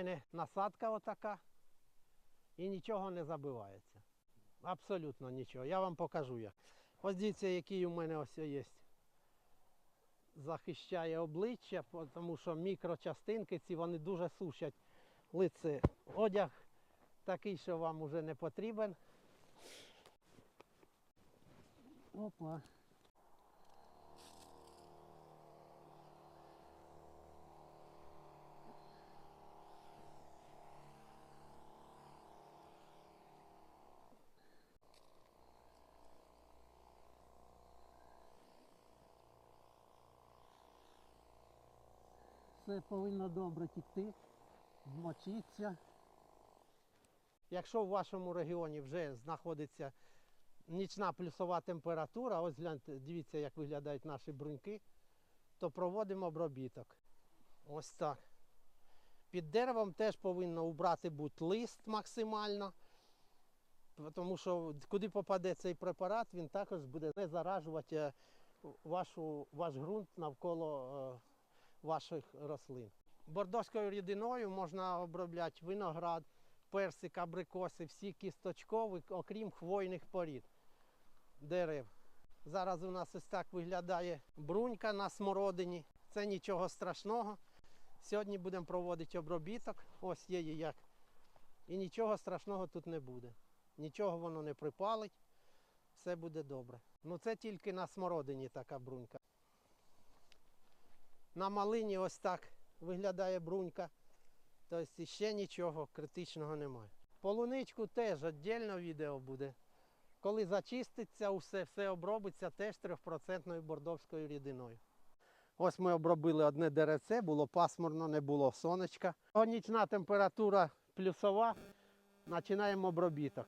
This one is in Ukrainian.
мене насадка отака і нічого не забивається. Абсолютно нічого. Я вам покажу як. Ось дивіться, який у мене ось є. Захищає обличчя, тому що мікрочастинки ці вони дуже сушать лице. Одяг такий, що вам уже не потрібен. Опа. Все повинно добре тікти, змочитися. Якщо в вашому регіоні вже знаходиться нічна плюсова температура, ось гляньте, дивіться, як виглядають наші бруньки, то проводимо обробіток. Ось так. Під деревом теж повинно убрати бути лист максимально, тому що куди попаде цей препарат, він також буде не заражувати е, вашу, ваш ґрунт навколо е, ваших рослин. Бордоською рідиною можна обробляти виноград, персик, абрикоси, всі кісточкові, окрім хвойних порід дерев. Зараз у нас ось так виглядає брунька на смородині. Це нічого страшного. Сьогодні будемо проводити обробіток. Ось є її як. І нічого страшного тут не буде. Нічого воно не припалить. Все буде добре. Ну це тільки на смородині така брунька. На малині ось так виглядає брунька. Тобто ще нічого критичного немає. Полуничку теж віддільно відео буде. Коли зачиститься, усе, все обробиться теж 3% бордовською рідиною. Ось ми обробили одне деревце, було пасмурно, не було сонечка. Нічна температура плюсова, починаємо обробіток.